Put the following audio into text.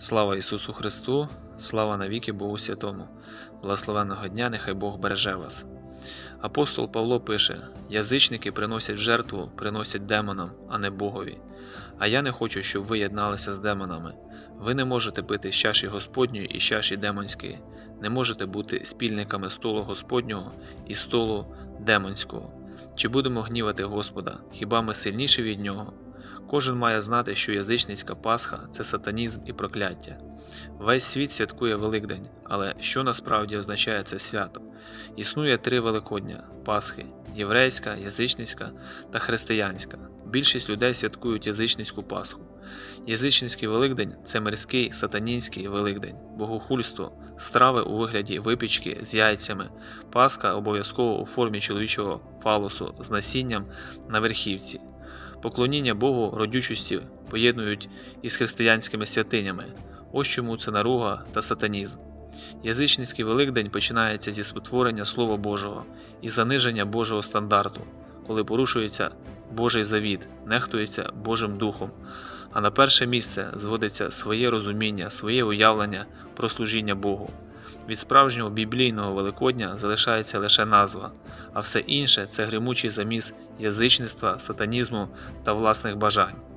Слава Ісусу Христу, слава навіки Богу Святому, благословенного дня, нехай Бог береже вас. Апостол Павло пише: Язичники приносять жертву, приносять демонам, а не Богові. А я не хочу, щоб ви єдналися з демонами. Ви не можете пити з чаші Господньої і з чаші демонської, не можете бути спільниками столу Господнього і столу демонського. Чи будемо гнівати Господа? Хіба ми сильніші від нього? Кожен має знати, що язичницька Пасха це сатанізм і прокляття. Весь світ святкує Великдень, але що насправді означає це свято? Існує три Великодня Пасхи єврейська, язичницька та християнська. Більшість людей святкують язичницьку Пасху. Язичницький Великдень це мирський сатанінський Великдень, богохульство, страви у вигляді випічки з яйцями, Пасха обов'язково у формі чоловічого фалосу з насінням на верхівці. Поклоніння Богу родючості поєднують із християнськими святинями. Ось чому це наруга та сатанізм. Язичницький Великдень починається зі спотворення Слова Божого і заниження Божого стандарту, коли порушується Божий завіт, нехтується Божим Духом, а на перше місце зводиться своє розуміння, своє уявлення про служіння Богу. Від справжнього біблійного Великодня залишається лише назва, а все інше це гримучий заміс язичництва, сатанізму та власних бажань.